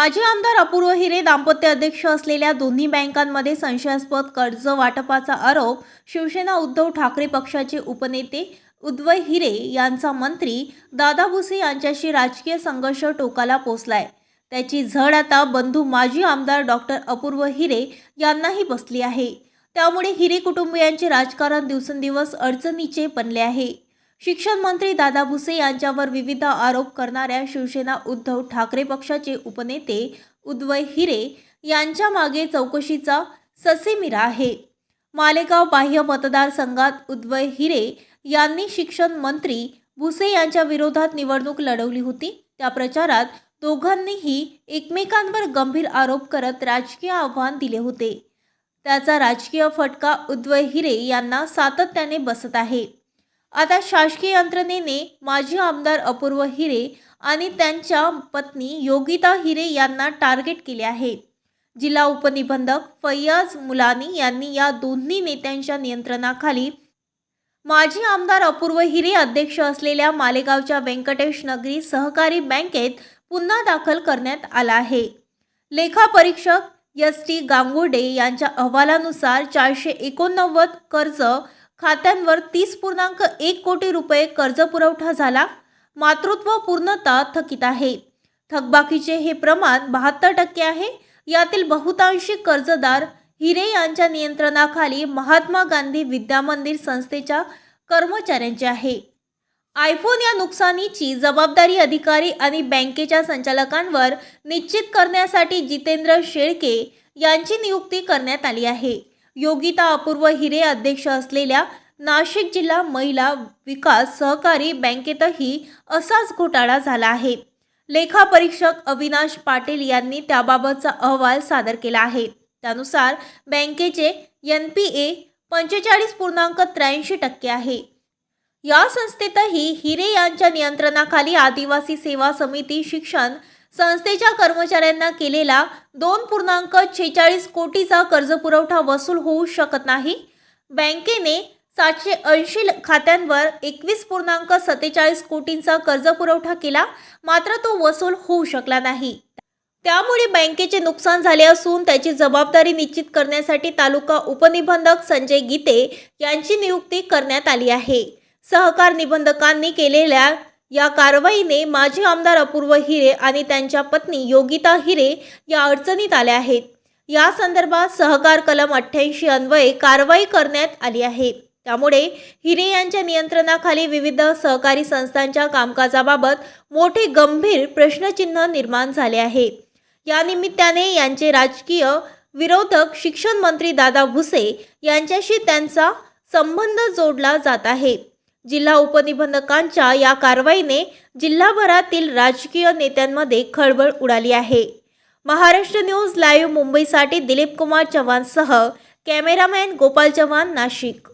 माजी आमदार अपूर्व हिरे दाम्पत्य अध्यक्ष असलेल्या दोन्ही बँकांमध्ये संशयास्पद कर्ज वाटपाचा आरोप शिवसेना उद्धव ठाकरे पक्षाचे उपनेते उद्वय हिरे यांचा मंत्री दादा भुसे यांच्याशी राजकीय संघर्ष टोकाला पोचलाय. त्याची झड आता बंधू माजी आमदार डॉक्टर अपूर्व हिरे यांनाही बसली आहे. त्यामुळे हिरे कुटुंबियांचे राजकारण दिवसेंदिवस अडचणीचे बनले आहे. शिक्षण मंत्री दादा भुसे यांच्यावर विविध आरोप करणाऱ्या शिवसेना उद्धव ठाकरे पक्षाचे उपनेते उद्वय हिरे यांच्या मागे चौकशीचा ससेमिरा आहे. मालेगाव बाह्य मतदारसंघात उद्वय हिरे यांनी शिक्षण मंत्री भुसे यांच्या विरोधात निवडणूक लढवली होती. त्या प्रचारात दोघांनीही एकमेकांवर गंभीर आरोप करत राजकीय आव्हान दिले होते. त्याचा राजकीय फटका उद्वय हिरे यांना सातत्याने बसत आहे. आता शासकीय यंत्रणेने माजी आमदार अपूर्व हिरे आणि त्यांच्या पत्नी योगिता हिरे यांना टार्गेट केले आहे. जिल्हा उपनिबंधक फैयाज मुलानी यांनी या दोन्ही नेत्यांच्या नियंत्रणाखाली माजी आमदार अपूर्व हिरे अध्यक्ष असलेल्या मालेगावच्या व्यंकटेश नगरी सहकारी बँकेत पुन्हा दाखल करण्यात आला आहे. लेखापरीक्षक एस टी गांगुडे यांच्या अहवालानुसार चारशे एकोणनव्वद कर्ज खात्यांवर तीस पूर्णांक एक कोटी रुपये कर्ज पुरवठा झाला. मातृत्व पूर्णता थकीत आहे. थकबाकीचे हे प्रमाण बहात्तर टक्के आहे. यातील बहुतांशी कर्जदार हिरे यांच्या नियंत्रणाखाली महात्मा गांधी विद्यामंदिर संस्थेच्या कर्मचाऱ्यांचे आहे. आयफोन या नुकसानीची जबाबदारी अधिकारी आणि बँकेच्या संचालकांवर निश्चित करण्यासाठी जितेंद्र शेळके यांची नियुक्ती करण्यात आली आहे. योगिता अपूर्व हिरे अध्यक्ष असलेल्या नाशिक जिल्हा महिला विकास सहकारी बँकेतही असाच घोटाळा झाला आहे. लेखापरीक्षक अविनाश पाटील यांनी त्याबाबतचा अहवाल सादर केला आहे. त्यानुसार बँकेचे एन पी ए पंचेचाळीस पूर्णांक त्र्याऐंशी टक्के आहे. या संस्थेतही हिरे यांच्या नियंत्रणाखाली आदिवासी सेवा समिती शिक्षण संस्थेच्या कर्मचाऱ्यांना केलेला दोन पूर्णांक छेचाळीस कोटीचा कर्जपुरवठा वसूल होऊ शकत नाही. बँकेने सातशे ऐंशी खात्यांवर एकवीस पूर्णांक सत्तेचाळीस कोटींचा कर्जपुरवठा केला मात्र तो वसूल होऊ शकला नाही. त्यामुळे बँकेचे नुकसान झाले असून त्याची जबाबदारी निश्चित करण्यासाठी तालुका उपनिबंधक संजय गीते यांची नियुक्ती करण्यात आली आहे. सहकार निबंधकांनी केलेल्या या कारवाईने माजी आमदार अपूर्व हिरे आणि त्यांच्या पत्नी योगिता हिरे या अडचणीत आल्या आहेत. या संदर्भात सहकार कलम अठ्ठ्याऐंशी अन्वये कारवाई करण्यात आली आहे. त्यामुळे हिरे यांच्या नियंत्रणाखाली विविध सहकारी संस्थांच्या कामकाजाबाबत मोठे गंभीर प्रश्नचिन्ह निर्माण झाले आहे. या निमित्ताने यांचे राजकीय विरोधक शिक्षण मंत्री दादा भुसे यांच्याशी त्यांचा संबंध जोडला जात आहे. जिल्हा उपनिबंधकांच्या या कारवाईने जिल्हाभरातील राजकीय नेत्यांमध्ये खळबळ उडाली आहे. महाराष्ट्र न्यूज लाईव्ह मुंबईसाठी दिलीप कुमार चव्हाणसह कॅमेरामॅन गोपाल चव्हाण नाशिक.